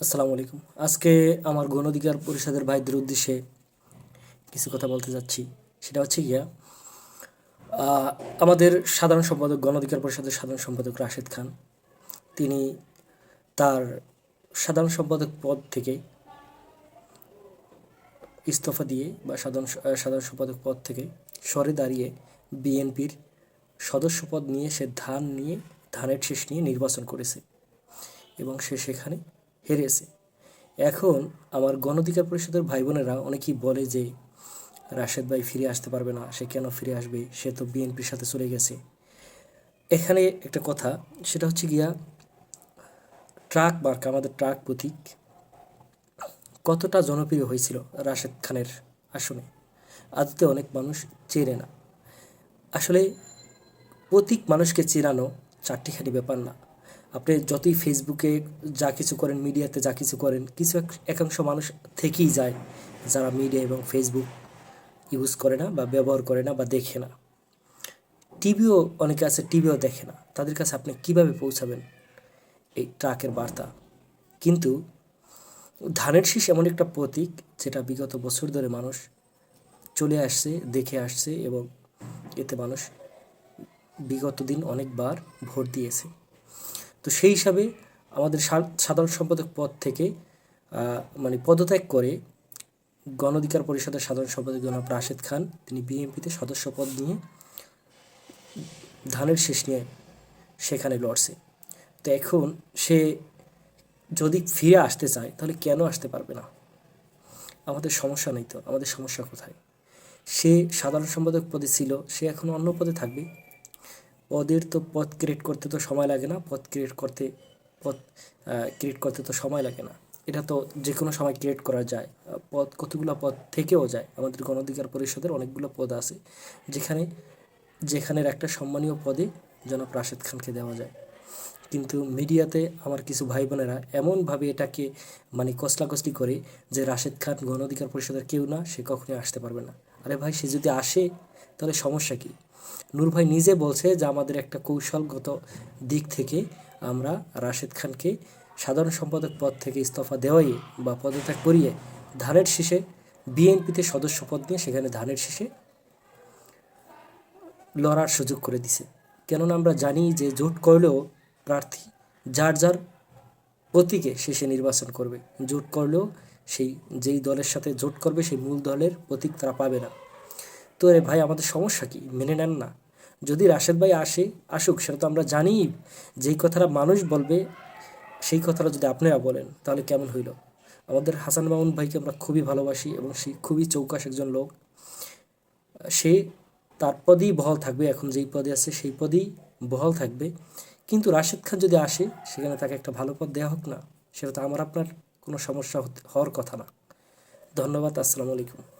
আসসালামু আলাইকুম। আজকে আমার গণ অধিকার পরিষদের ভাইদের উদ্দেশ্যে কিছু কথা বলতে যাচ্ছি। সেটা হচ্ছে গিয়া আমাদের সাধারণ সম্পাদক গণ অধিকার পরিষদের সাধারণ সম্পাদক রাশেদ খান। তিনি তার সাধারণ সম্পাদক পদ থেকে ইস্তফা দিয়ে বা সাধারণ সাধারণ সম্পাদক পদ থেকে সরে দাঁড়িয়ে বিএনপির সদস্য পদ নিয়ে সে ধান নিয়ে, ধানের শেষ নিয়ে নির্বাচন করেছে। এবং সে সেখানে হেরেছে। এখন আমার গণঅধিকার পরিষদের ভাই বোনেরা অনেকেই বলে যে, রাশেদ ভাই ফিরে আসতে পারবে না, সে কেন ফিরে আসবে? সে তো বিএনপির সাথে চলে গেছে। এখানে একটা কথা, সেটা হচ্ছে গিয়া, ট্রাক মার্কা, আমাদের ট্রাক প্রতীক, কতটা জনপ্রিয় হয়েছিল রাশেদ খানের আসনে? আদতে অনেক মানুষ চেনে না। আসলে প্রতীক মানুষকে চেনানো চারটিখানি ব্যাপার না। আপনি যতই ফেসবুকে যা কিছু করেন, মিডিয়াতে যা কিছু করেন, কিছু এক- একাংশ মানুষ থেকেই যায় যারা মিডিয়া এবং ফেসবুক ইউজ করে না বা ব্যবহার করে না বা দেখে না। টিভিও অনেকে আছে, টিভিও দেখে না। তাদের কাছে আপনি কীভাবে পৌঁছাবেন? এই ট্রাকের বার্তা। কিন্তু ধানের শীষ এমন একটা প্রতীক যেটা বিগত বছর ধরে মানুষ চলে আসছে, দেখে আসছে এবং এতে মানুষ বিগত দিন অনেকবার ভোট দিয়েছে। তো সেই হিসাবে আমাদের সাধারণ সম্পাদক পদ থেকে মানে পদত্যাগ করে গণ অধিকার পরিষদের সাধারণ সম্পাদক জনাব রাশেদ খান, তিনি বিএনপিতে সদস্য পদ নিয়ে ধানের শেষ নিয়ে সেখানে লড়ছে। তো এখন সে যদি ফিরে আসতে চায়, তাহলে কেন আসতে পারবে না? আমাদের সমস্যা নেই তো, আমাদের সমস্যা কোথায়? সে সাধারণ সম্পাদক পদে ছিল, সে এখন অন্য পদে থাকবে। পদের তো পথ ক্রিয়েট করতে তো সময় লাগে না পথ ক্রিয়েট করতে পথ ক্রিয়েট করতে তো সময় লাগে না। এটা তো যে কোনো সময় ক্রিয়েট করা যায়। পদ, কতগুলো পদ থেকেও যায়। আমাদের গণ অধিকার পরিষদের অনেকগুলো পদ আছে, যেখানে, যেখানের একটা সম্মানীয় পদে জনাব রাশেদ খানকে দেওয়া যায়। কিন্তু মিডিয়াতে আমার কিছু ভাই বোনেরা এমনভাবে এটাকে মানে কসলাকসলি করে যে রাশেদ খান গণ অধিকার পরিষদের কেউ না, সে কখনোই আসতে পারবে না। আরে ভাই, সে যদি আসে, তাহলে সমস্যা কী? নূর ভাই নিজে বলছে যে, আমাদের একটা কৌশলগত দিক থেকে আমরা রাশেদ খানকে সাধারণ সম্পাদক পদ থেকে ইস্তফা দেওয়াই বা পদত্যাগ করিয়ে ধানের শীষে বিএনপিতে সদস্য পদ নিয়ে সেখানে ধানের শীষে লড়ার সুযোগ করে দিছে। কেননা আমরা জানি যে, জোট করলেও প্রার্থী যার যার প্রতীকে শেষে নির্বাচন করবে। জোট করলেও সেই যেই দলের সাথে জোট করবে, সেই মূল দলের প্রতীক তারা পাবে না। তো রে ভাই, আমাদের সমস্যা কি? মেনে নেন না। যদি রাশেদ ভাই আসে, আসুক, সেটা তো আমরা জানি। যেই কথাটা মানুষ বলবে, সেই কথাটা যদি আপনারা বলেন, তাহলে কেমন হইল? আমাদের হাসান মামুন ভাইকে আমরা খুবই ভালোবাসি এবং সে খুবই চৌকাশ একজন লোক। সে তার পদেই বহাল থাকবে, এখন যেই পদে আছে সেই পদেই বহাল থাকবে। কিন্তু রাশেদ খান যদি আসে, সেখানে তাকে একটা ভালো পদ দেওয়া হোক না, সেটা তো আমার আপনার কোনো সমস্যা হওয়ার কথা না। ধন্যবাদ, আসসালামু আলাইকুম।